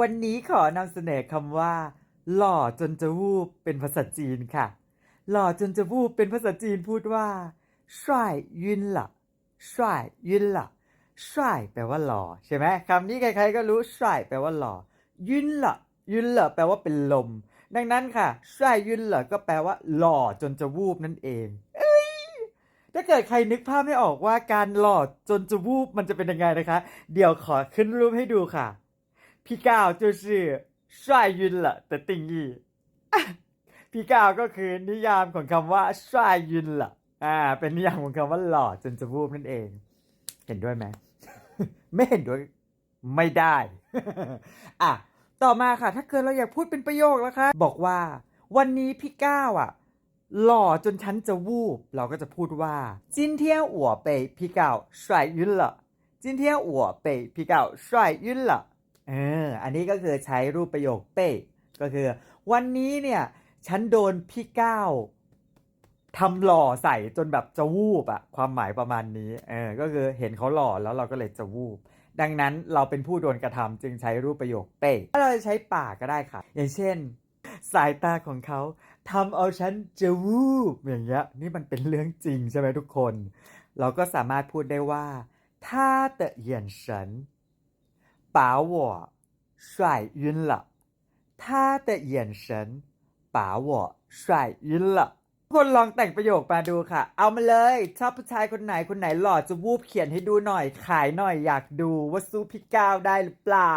วันนี้ขอนำเสนอคำว่า หล่อจนจะวูบเป็นภาษาจีนค่ะ หล่อจนจะวูบเป็นภาษาจีนพูดว่าช่วยยืนละช่วยยืนละช่วยแปลว่าหล่อใช่ไหมคำนี้ใครๆก็รู้ช่วยแปลว่าหล่อยืนละยืนละแปลว่าเป็นลม ดังนั้นค่ะช่วยยืนละก็แปลว่า หล่อจนจะวูบนั่นเองถ้าเกิดใครนึกภาพไม่ออกว่าการหล่อจนจะวูบมันจะเป็นยังไงนะคะ เดี๋ยวขอขึ้นรูปให้ดูค่ะ พี่ก้าว就是帅晕了的定义อ่ะพี่ก้าวก็คือนิยามของคำว่า帅晕了อ่า เป็นนิยามของคำว่าหล่อจนจะวูบนั่นเอง เห็นด้วยไหม ไม่เห็นด้วยไม่ได้ อ่ะ ต่อมาค่ะ ถ้าเกิดเราอยากพูดเป็นประโยคแล้วค่ะ บอกว่า วันนี้พี่ก้าวอ่ะ หล่อจนฉันจะวูบ เราก็จะพูดว่า今天我被พี่ก้าว帅晕了今天我被พี่ก้าว帅晕了 เออ อันนี้ก็คือใช้รูปประโยคเป้ก็คือ วันนี้เนี่ย ฉันโดนพี่ก้าวทำหล่อใส่จนแบบจะวูบอะความหมายประมาณนี้ เออ ก็คือเห็นเขาหล่อแล้วเราก็เลยจะวูบ ดังนั้นเราเป็นผู้โดนกระทำจึงใช้รูปประโยคเป้ถ้าเราจะใช้ปากก็ได้ค่ะ อย่างเช่น สายตาของเขาทำเอาฉันจะวูบอย่างเงี้ยนี่มันเป็นเรื่องจริงใช่ไหมทุกคน เราก็สามารถพูดได้ว่า他的眼神 把我帅晕了他的眼神把我帅晕了ทุกคนลองแต่งประโยคมาดูค่ะ เอามาเลยชอบผู้ชายคนไหนคนไหนหล่อจะวูบเขียนให้ดูหน่อย ขายหน่อยอยากดูว่าสู้พี่ก้าวได้หรือเปล่า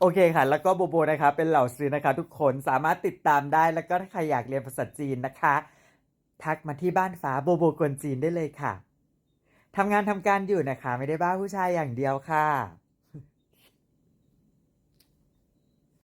โอเคค่ะ แล้วก็โบโบนะคะ เป็นเหล่าซื้อนะคะ ทุกคนสามารถติดตามได้แล้วก็ถ้าใครอยากเรียนภาษาจีนนะคะ ทักมาที่บ้านฟ้าโบโบกวนจีนได้เลยค่ะ ทำงานทำการอยู่นะคะ ไม่ได้บ้าผู้ชายอย่างเดียวค่ะ